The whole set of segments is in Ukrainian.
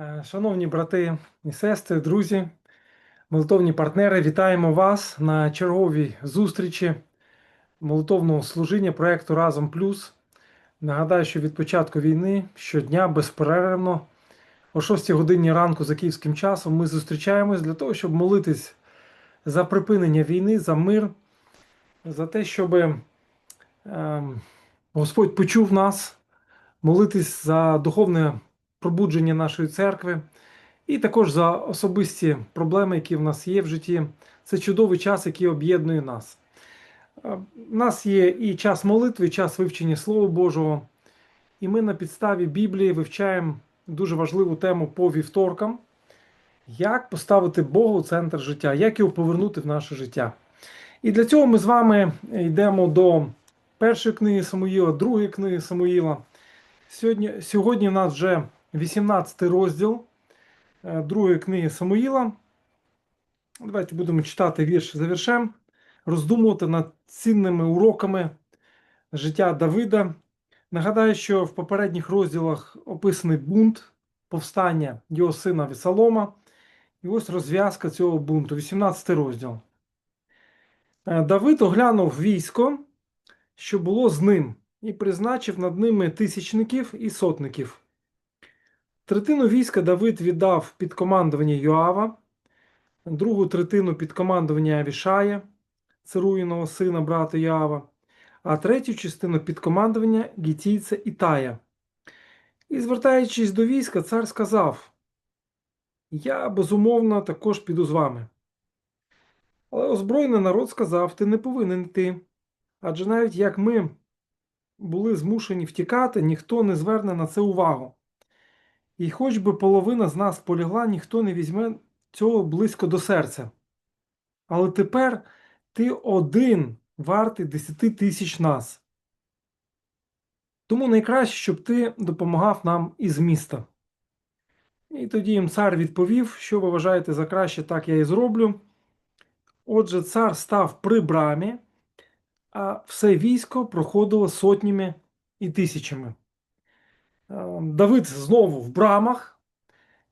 Е, Шановні брати і сестри, друзі, молитовні партнери, вітаємо вас на черговій зустрічі молитовного служіння проєкту Разом Плюс. Нагадаю, що від початку війни щодня безперервно о 6 годині ранку за київським часом ми зустрічаємось для того, щоб молитись за припинення війни, за мир, за те, щоб ем, Господь почув нас, молитись за духовне пробудження нашої церкви, і також за особисті проблеми, які в нас є в житті. Це чудовий час, який об'єднує нас. Е, У нас є і час молитви, і час вивчення Слова Божого. І ми на підставі Біблії вивчаємо дуже важливу тему по вівторкам, як поставити Бога у центр життя, як його повернути в наше життя. І для цього ми з вами йдемо до першої книги Самуїла, другої книги Самуїла. Сьогодні, сьогодні в нас вже 18 розділ е, другої книги Самуїла. Давайте будемо читати вірш за віршем, роздумувати над цінними уроками життя Давида. Нагадаю, що в попередніх розділах описаний бунт, повстання його сина Вісалома. І ось розв'язка цього бунту, 18 розділ. Е, Давид оглянув військо, що було з ним, і призначив над ними тисячників і сотників. Третину війська Давид віддав під командування Йоава, другу третину під командування Авішая, царуїного сина брата Йоава, а третю частину під командування гітійця Ітая. І, звертаючись до війська, цар сказав: Я безумовно також піду з вами. Але озброєний народ сказав: Ти не повинен йти. Адже навіть як ми були змушені втікати, ніхто не зверне на це увагу. І хоч би половина з нас полягла, ніхто не візьме цього близько до серця. Але тепер ти один вартий десяти тисяч нас. Тому найкраще, щоб ти допомагав нам із міста. І тоді їм цар відповів, що ви вважаєте за краще, так я і зроблю. Отже, цар став при брамі, а все військо проходило сотнями і тисячами. Е, Давид знову в брамах,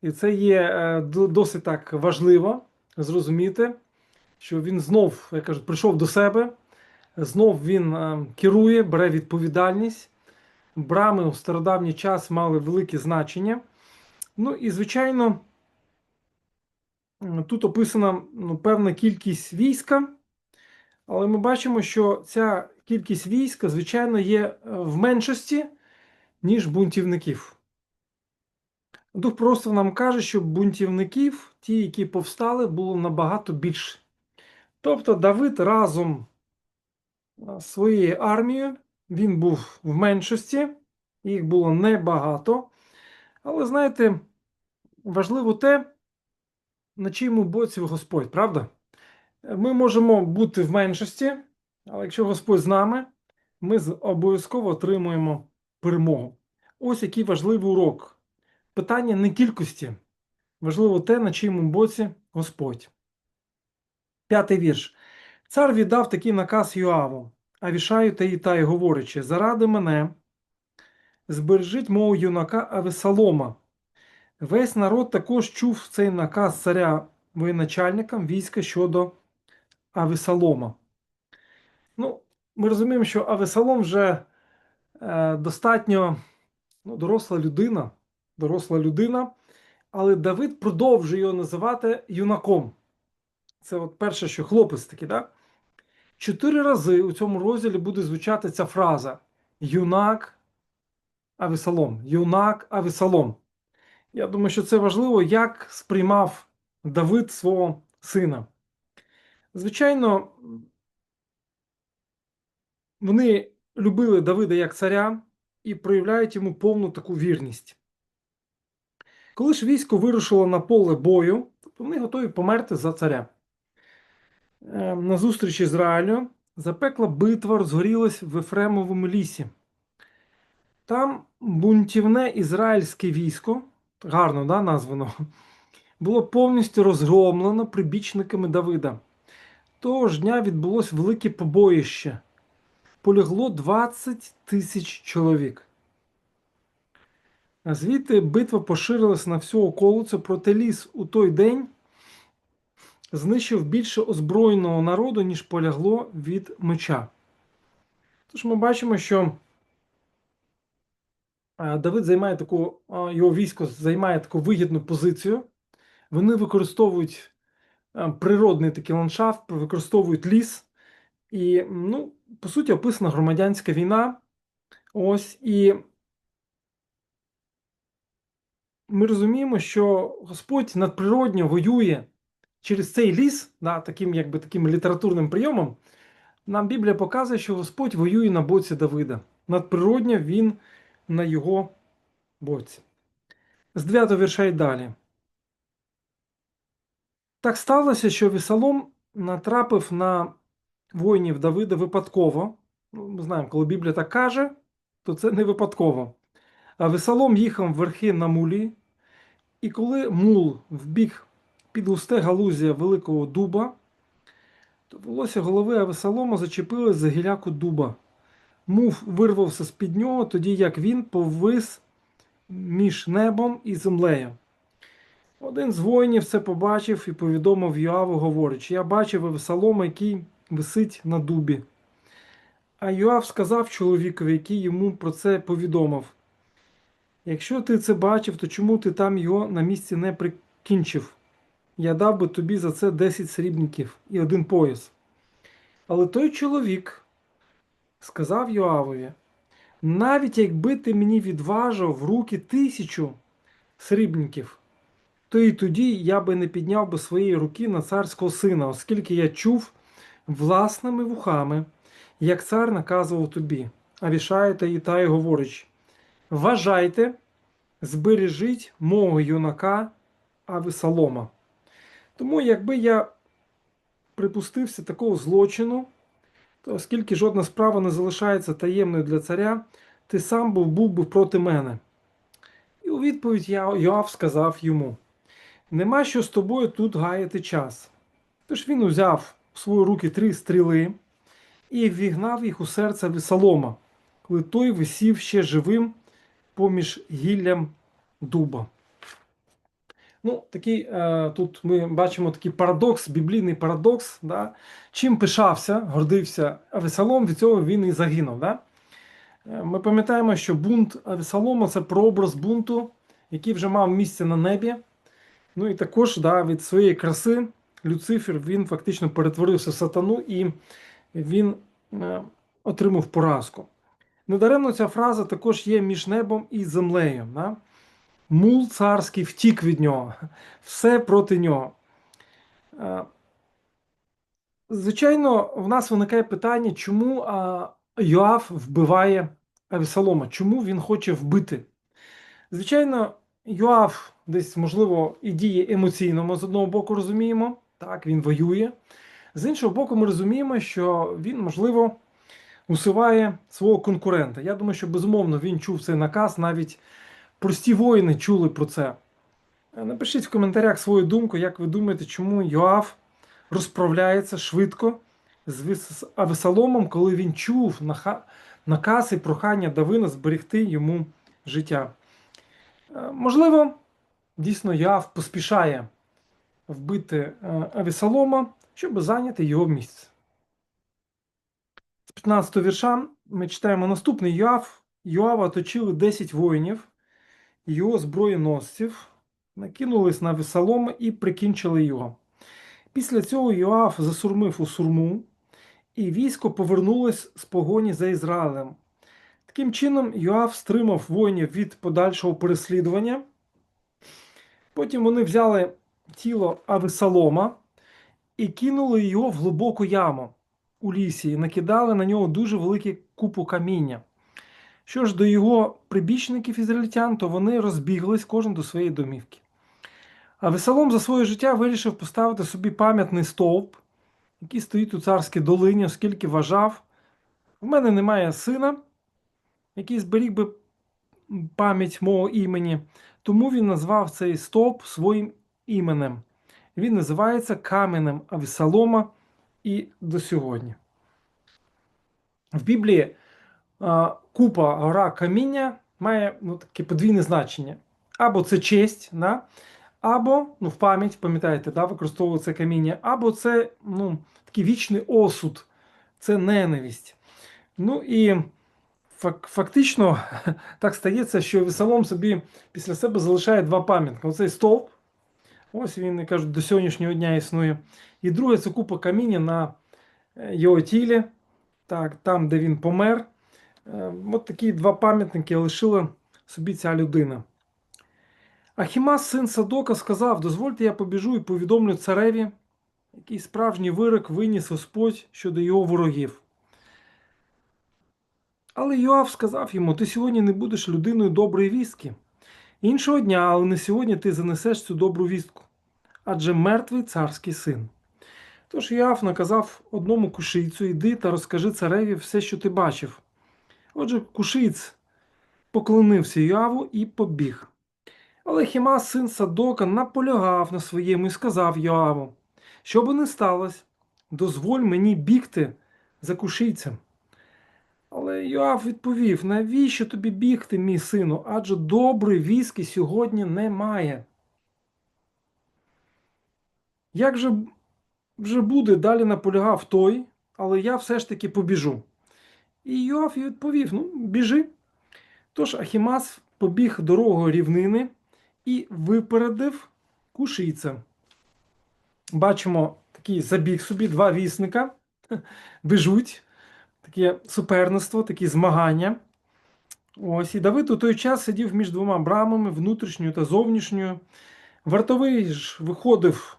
і це є е, досить так важливо зрозуміти, що він знов, як кажуть, прийшов до себе, знов він е, керує, бере відповідальність. Брами у стародавній час мали велике значення. Ну і, звичайно, тут описана ну, певна кількість війська, але ми бачимо, що ця кількість війська, звичайно, є е, в меншості ніж бунтівників. Дух просто нам каже, що бунтівників, ті, які повстали, було набагато більше. Тобто Давид разом своєю армією, він був в меншості, їх було небагато. Але знаєте, важливо те, на чиєму боці Господь, правда? Ми можемо бути в меншості, але якщо Господь з нами, ми обов'язково отримуємо перемогу. Ось який важливий урок. Питання не кількості. Важливо те, на чиєму боці Господь. П'ятий вірш. Цар віддав такий наказ Йоаву, Авішаю та Ітаю, говорячи: Заради мене збережіть мого юнака Авесалома. Весь народ також чув цей наказ царя воєначальникам війська щодо Авесалома. Ну, ми розуміємо, що Авесалом вже достатньо ну, доросла людина, доросла людина, але Давид продовжує його називати юнаком. Це от перше, що хлопець такий, да? Чотири рази у цьому розділі буде звучати ця фраза: юнак Авесалом. Юнак Авесалом. Я думаю, що це важливо, як сприймав Давид свого сина. Звичайно, вони любили Давида як царя і проявляють йому повну таку вірність. Коли ж військо вирушило на поле бою, тобто вони готові померти за царя. Е, На зустріч Ізраїлю запекла битва розгорілась в Ефремовому лісі. Там бунтівне ізраїльське військо, гарно да, названо, було повністю розгромлено прибічниками Давида. Того ж дня відбулось велике побоїще. Полягло 20 тисяч чоловік. А звідти битва поширилась на всю околицю, проте ліс у той день знищив більше озброєного народу, ніж полягло від меча. Тож ми бачимо, що е, Давид займає таку, е, його військо займає таку вигідну позицію. Вони використовують е, природний такий ландшафт, використовують ліс. І, ну, по суті, описана громадянська війна. Ось і ми розуміємо, що Господь надприродньо воює через цей ліс, да, таким якби таким літературним прийомом. Нам Біблія показує, що Господь воює на боці Давида. Надприродньо він на його боці. З 9 вірша й далі. Так сталося, що Вісалом натрапив на воїнів Давида випадково. Ну, Ми знаємо, коли Біблія так каже, то це не випадково. А Весалом їхав верхи на мулі, і коли мул вбіг під густе галузя великого дуба, то волосся голови Авесалома зачепилось за гіляку дуба. Мув вирвався з під нього, тоді як він повис між небом і землею. Один з воїнів це побачив і повідомив Йоаву, говорячи: Я бачив Авесалома, який висить на дубі. А Йоав сказав чоловікові, який йому про це повідомив: Якщо ти це бачив, то чому ти там його на місці не прикінчив? Я дав би тобі за це 10 срібників і один пояс. Але той чоловік сказав Йоавові: навіть якби ти мені відважив в руки тисячу срібників, то і тоді я би не підняв би своєї руки на царського сина, оскільки я чув власними вухами, як цар наказував тобі. А вішає та Ітай говорить: Вважайте, збережіть мого юнака Авесалома. Тому, якби я припустився такого злочину, то оскільки жодна справа не залишається таємною для царя, ти сам був був би проти мене. І у відповідь Йоав сказав йому: Нема що з тобою тут гаяти час. Тож він узяв свої руки три стріли і ввігнав їх у серце Весолома, коли той висів ще живим поміж гіллям дуба. Ну, такий, е, Тут ми бачимо такий парадокс, біблійний парадокс. Да? Чим пишався, гордився Авесалом, від цього він і загинув. Да? Е, ми пам'ятаємо, що бунт Авесалома це прообраз бунту, який вже мав місце на небі. Ну і також да, від своєї краси Люцифер він фактично перетворився в сатану і він е, отримав поразку. Недаремно ця фраза також є між небом і землею. Да? Мул царський втік від нього, все проти нього. Е, звичайно, в нас виникає питання, чому Йоав вбиває Авесолома, чому він хоче вбити? Звичайно, Йоав десь, можливо, і діє емоційно, ми з одного боку розуміємо, так, він воює. З іншого боку, ми розуміємо, що він, можливо, усуває свого конкурента. Я думаю, що безумовно він чув цей наказ, навіть прості воїни чули про це. Напишіть в коментарях свою думку, як ви думаєте, чому Йоав розправляється швидко з Авесаломом, коли він чув наказ і прохання Давина зберегти йому життя. Е, можливо, дійсно Йоав поспішає вбити е, Авесалома, щоб зайняти його місце. З 15 вірша ми читаємо наступний Йоав. Йоава оточили 10 воїнів, його зброєносців, накинулись на Весалома і прикінчили його. Після цього Йоав засурмив у сурму, і військо повернулось з погоні за Ізраїлем. Таким чином, Йоав стримав воїнів від подальшого переслідування. Потім вони взяли тіло Авесалома і кинули його в глибоку яму у лісі і накидали на нього дуже велику купу каміння. Що ж до його прибічників ізраїльтян, то вони розбіглись кожен до своєї домівки. А Весалом за своє життя вирішив поставити собі пам'ятний стовп, який стоїть у царській долині, оскільки вважав, в мене немає сина, який зберіг би пам'ять мого імені, тому він назвав цей стовп своїм іменем. Він називається Каменем Авесалома і до сьогодні. В Біблії купа гора каміння має ну, таке подвійне значення. Або це честь, да? або ну, в пам'ять, пам'ятаєте, да, використовували це каміння, або це ну, такий вічний осуд, це ненависть. Ну і фактично так стається, що Весолом собі після себе залишає два пам'ятника. Оцей стовп, ось він, кажуть, до сьогоднішнього дня існує. І друге це купа каміння на е, його тілі, так, там, де він помер. Е, От такі два пам'ятники лишила собі ця людина. Ахімас, син Садока, сказав: Дозвольте, я побіжу і повідомлю цареві, який справжній вирок виніс Господь щодо його ворогів. Але Йоав сказав йому: Ти сьогодні не будеш людиною доброї вістки. Іншого дня, але не сьогодні ти занесеш цю добру вістку, адже мертвий царський син. Тож Йоав наказав одному кушийцю: Іди та розкажи цареві все, що ти бачив. Отже, кушиць поклонився Йоаву і побіг. Але Хімас, син Садока, наполягав на своєму і сказав Йоаву, що би не сталося, дозволь мені бігти за кушийцем. Але Йоав відповів: навіщо тобі бігти, мій сину? Адже доброї віски сьогодні немає. Як же вже буде, далі наполягав той, але я все ж таки побіжу. І Йоав відповів: Ну, біжи. Тож Ахімас побіг дорогою рівнини і випередив кушийця. Бачимо такий забіг собі, два вісника біжуть, таке суперництво, такі змагання. Ось, і Давид у той час сидів між двома брамами, внутрішньою та зовнішньою. Вартовий ж виходив,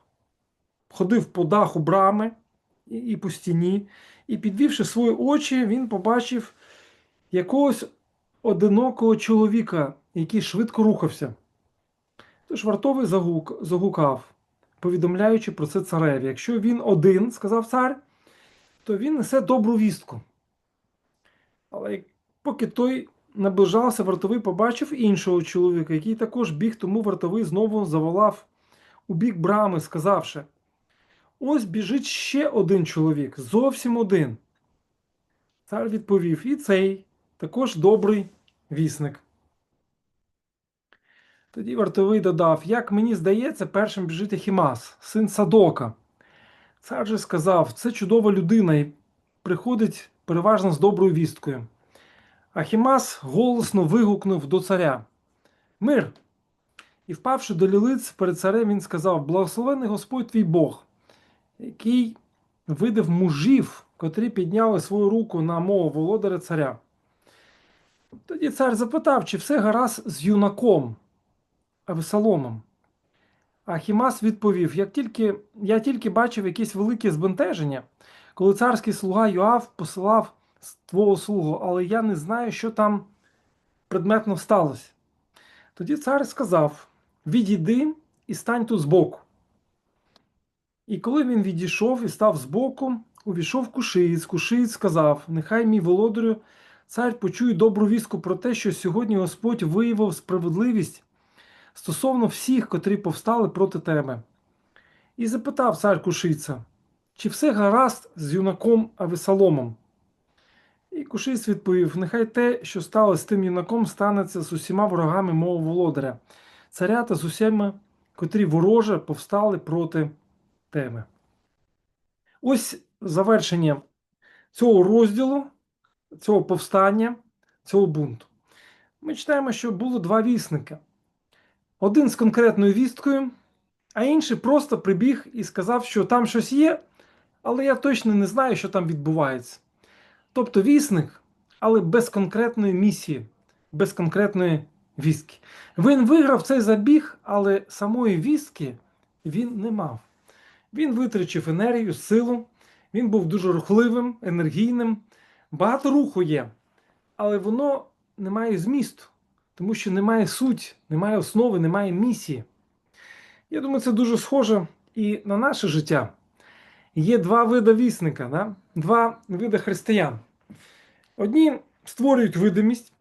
ходив по даху брами і, і по стіні, і, підвівши свої очі, він побачив якогось одинокого чоловіка, який швидко рухався. Тож вартовий загук, загукав, повідомляючи про це цареві. Якщо він один, сказав цар, то він несе добру вістку. Але поки той наближався, вартовий побачив іншого чоловіка, який також біг, тому вартовий знову заволав у бік брами, сказавши: Ось біжить ще один чоловік, зовсім один. Цар відповів: І цей також добрий вісник. Тоді вартовий додав: Як мені здається, першим біжить Ахімас, син Садока. Цар же сказав: це чудова людина і приходить переважно з доброю вісткою. Ахімас голосно вигукнув до царя: Мир! І впавши до лілиць перед царем, він сказав: Благословений Господь твій Бог, який видав мужів, котрі підняли свою руку на мого володаря царя. Тоді цар запитав, чи все гаразд з юнаком Авесоломом. Ахімас відповів: Як тільки, я тільки бачив якісь великі збентеження, коли царський слуга Йоав посилав твого слугу, але я не знаю, що там предметно сталося. Тоді цар сказав: Відійди і стань тут збоку. І коли він відійшов і став збоку, увійшов кушиєць. Кушиєць сказав: Нехай мій володарю, цар почує добру вістку про те, що сьогодні Господь виявив справедливість стосовно всіх, котрі повстали проти тебе. І запитав цар Кушиця, чи все гаразд з юнаком Авесоломом? І Кушиць відповів: Нехай те, що сталося з тим юнаком, станеться з усіма ворогами мого володаря, царя та з усіма, котрі вороже повстали проти тебе. Ось завершення цього розділу, цього повстання, цього бунту. Ми читаємо, що було два вісника. Один з конкретною вісткою, а інший просто прибіг і сказав, що там щось є, але я точно не знаю, що там відбувається. Тобто вісник, але без конкретної місії, без конкретної вістки. Він виграв цей забіг, але самої вістки він не мав. Він витрачив енергію, силу, він був дуже рухливим, енергійним. Багато руху є, але воно не має змісту, тому що немає суть, немає основи, немає місії. Я думаю, це дуже схоже і на наше життя. Є два види вісника, да? два види християн. Одні створюють видимість,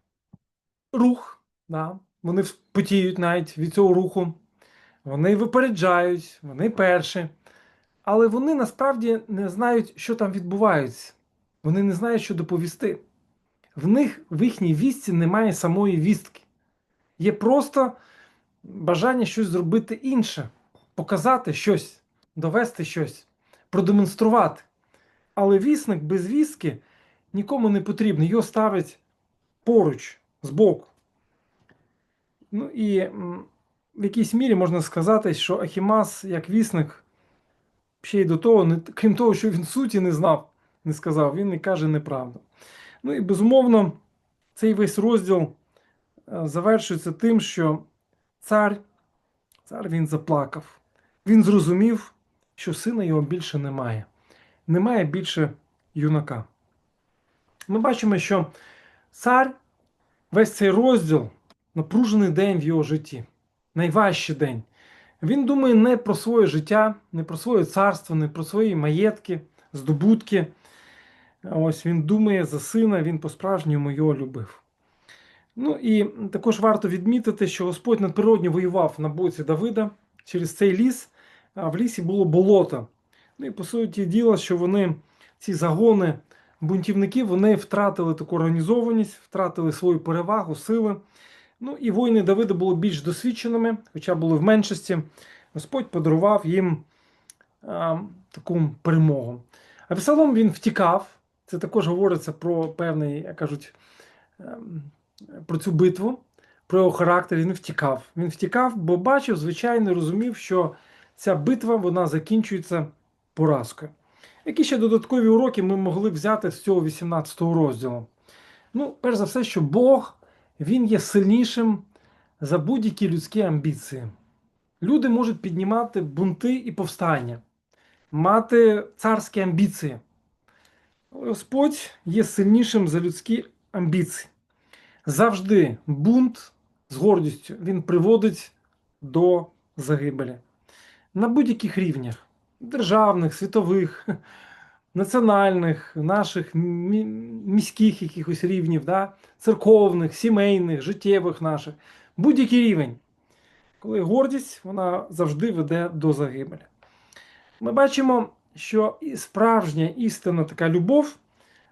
рух, да? вони потіють навіть від цього руху, вони випереджають, вони перші. Але вони насправді не знають, що там відбувається. Вони не знають, що доповісти. в них в їхній вістці немає самої вістки. Є просто бажання щось зробити інше, показати щось, довести щось, продемонструвати. Але вісник без вістки нікому не потрібний. Його ставить поруч, збоку. Ну і в якійсь мірі можна сказати, що Ахімас, як вісник, ще й до того, не, крім того, що він суті не знав, не сказав, він і каже неправду. Ну і безумовно, цей весь розділ е, завершується тим, що цар, цар він заплакав. Він зрозумів, що сина його більше немає. Немає більше юнака. Ми бачимо, що цар весь цей розділ напружений день в його житті, найважчий день. Він думає не про своє життя, не про своє царство, не про свої маєтки, здобутки. Ось він думає за сина, він по-справжньому його любив. Ну і також варто відмітити, що Господь надприродньо воював на боці Давида через цей ліс, в лісі було болото. Ну і по суті діла, що вони, ці загони бунтівників, вони втратили таку організованість, втратили свою перевагу, сили. Ну і воїни Давида були більш досвідченими, хоча були в меншості. Господь подарував їм а, таку перемогу. А Авесалом він втікав. Це також говориться про певний, як кажуть, ем, про цю битву, про його характер. Він втікав. Він втікав, бо бачив, звичайно, розумів, що ця битва вона закінчується поразкою. Які ще додаткові уроки ми могли взяти з цього 18 розділу? Ну, перш за все, що Бог він є сильнішим за будь-які людські амбіції. Люди можуть піднімати бунти і повстання, мати царські амбіції. Господь є сильнішим за людські амбіції. Завжди бунт з гордістю він приводить до загибелі на будь-яких рівнях державних, світових, національних, наших мі- міських якихось рівнів, да? церковних, сімейних, життєвих наших, будь-який рівень. Коли гордість вона завжди веде до загибелі. Ми бачимо, що і справжня істинна така любов,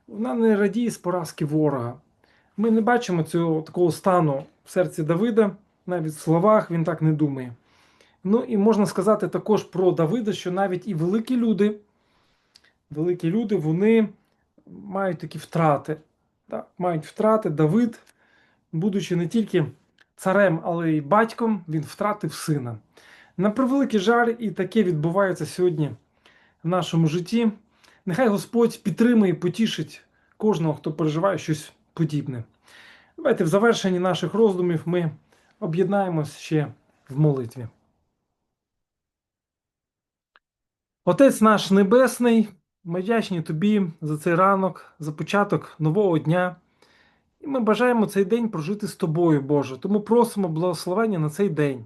вона не радіє з поразки ворога. Ми не бачимо цього такого стану в серці Давида, навіть в словах він так не думає. Ну і можна сказати також про Давида, що навіть і великі люди, великі люди, вони мають такі втрати. Так, мають втрати. Давид, будучи не тільки царем, але й батьком, він втратив сина. На превеликий жаль, і таке відбувається сьогодні в нашому житті. Нехай Господь підтримує і потішить кожного, хто переживає щось подібне. Давайте в завершенні наших роздумів ми об'єднаємось ще в молитві. Отець наш Небесний, ми вдячні Тобі за цей ранок, за початок нового дня. І ми бажаємо цей день прожити з Тобою, Боже. Тому просимо благословення на цей день.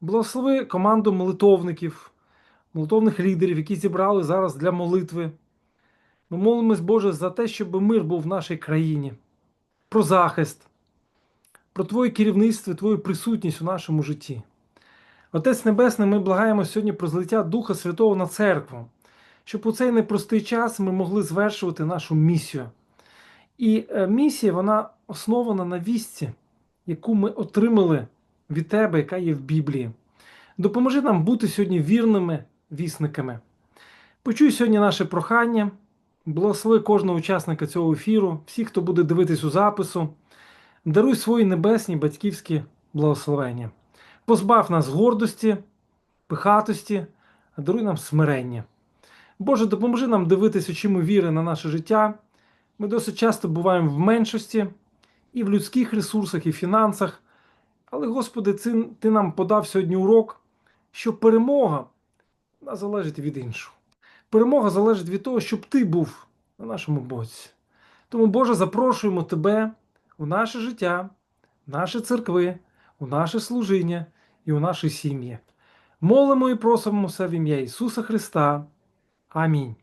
Благослови команду молитовників, молитовних лідерів, які зібрали зараз для молитви. Ми молимось, Боже, за те, щоб мир був в нашій країні, про захист, про Твоє керівництво, Твою присутність у нашому житті. Отець Небесний, ми благаємо сьогодні про злиття Духа Святого на церкву, щоб у цей непростий час ми могли звершувати нашу місію. І е, місія вона основана на вісті, яку ми отримали від Тебе, яка є в Біблії. Допоможи нам бути сьогодні вірними вісниками. Почуй сьогодні наше прохання, благослови кожного учасника цього ефіру, всіх, хто буде дивитись у запису, даруй свої небесні батьківські благословення. Позбав нас гордості, пихатості, даруй нам смирення. Боже, допоможи нам дивитись очима віри на наше життя. Ми досить часто буваємо в меншості і в людських ресурсах, і фінансах. Але, Господи, Ти, нам подав сьогодні урок, що перемога залежить від іншого. Перемога залежить від того, щоб ти був на нашому боці. Тому, Боже, запрошуємо Тебе у наше життя, в наші церкви, у наше служіння і у наші сім'ї. Молимо і просимо все в ім'я Ісуса Христа. Амінь.